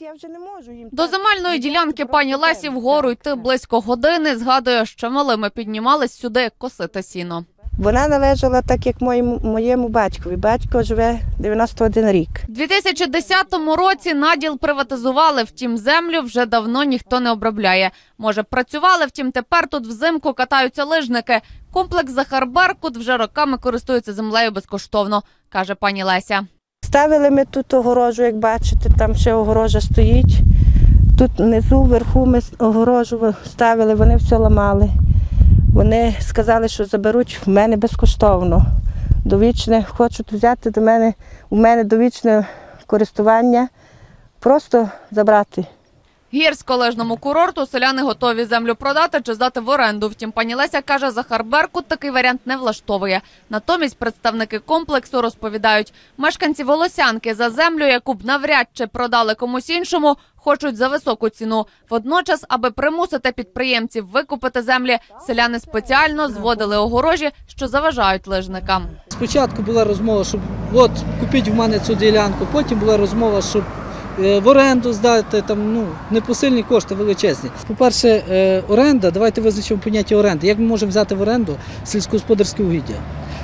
Я вже не можу їм До земельної ділянки пані Лесі вгору йти близько години. Згадує, що малими піднімались сюди косити сіно. Вона належала так, як моєму, моєму батькові. Батько живе 91 рік. У 2010 році наділ приватизували, втім землю вже давно ніхто не обробляє. Може, працювали, втім тепер тут взимку катаються лижники. Комплекс Захарберкут вже роками користується землею безкоштовно, каже пані Леся. Ставили ми тут огорожу, як бачите, там ще огорожа стоїть. Тут внизу, вверху ми огорожу ставили, вони все ламали. Вони сказали, що заберуть в мене безкоштовно. Довічне, хочуть взяти до мене, у мене довічне користування, просто забрати. Гірськолижному курорту селяни готові землю продати чи здати в оренду. Втім, пані Леся каже, Захарберкут такий варіант не влаштовує. Натомість представники комплексу розповідають, мешканці Волосянки за землю, яку б навряд чи продали комусь іншому, хочуть за високу ціну. Водночас, аби примусити підприємців викупити землі, селяни спеціально зводили огорожі, що заважають лижникам. Спочатку була розмова, щоб от купіть в мене цю ділянку, потім була розмова, щоб в оренду здати там ну непосильні кошти величезні. По-перше, е, оренда, давайте визначимо поняття оренди. Як ми можемо взяти в оренду сільськогосподарське угіддя?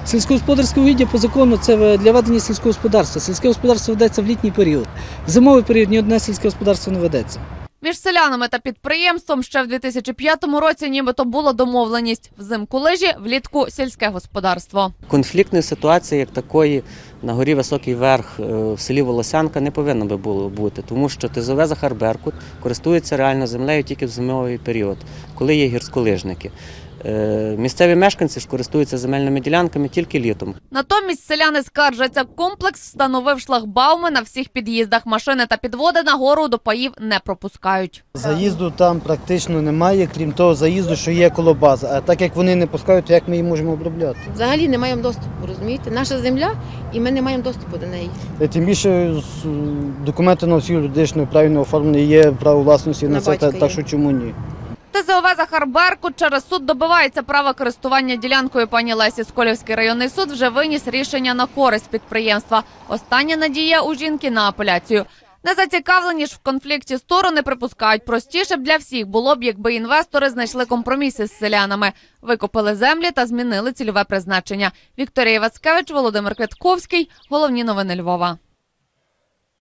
Сільськогосподарське угіддя по закону це для ведення сільського господарства. Сільське господарство ведеться в літній період. В зимовий період ні одне сільське господарство не ведеться. Між селянами та підприємством ще в 2005 році нібито була домовленість взимку лижі, влітку сільське господарство. Конфліктної ситуації як такої на горі Високий Верх е, в селі Волосянка не повинно би було бути, тому що тизове Захар Беркут користується реально землею тільки в зимовий період, коли є гірськолижники. Е, Місцеві мешканці ж користуються земельними ділянками тільки літом. Натомість селяни скаржаться, комплекс встановив шлагбауми на всіх під'їздах. Машини та підводи на гору до паїв не пропускають. Заїзду там практично немає, крім того заїзду, що є коло бази. А так як вони не пускають, то як ми її можемо обробляти? Взагалі не маємо доступу, розумієте? Наша земля, і ми не маємо доступу до неї. Е, Тим більше документи на всю юридичну правильно оформлені, є право власності на, На це, та- так що чому ні? ТЗОВ Захар Беркут через суд добивається права користування ділянкою пані Лесі. Сколівський районний суд вже виніс рішення на користь підприємства. Остання надія у жінки на апеляцію. Незацікавлені ж в конфлікті сторони припускають простіше б для всіх було б, якби інвестори знайшли компроміси з селянами, викупили землі та змінили цільове призначення. Вікторія Вацкевич, Володимир Квятковський. Головні новини Львова.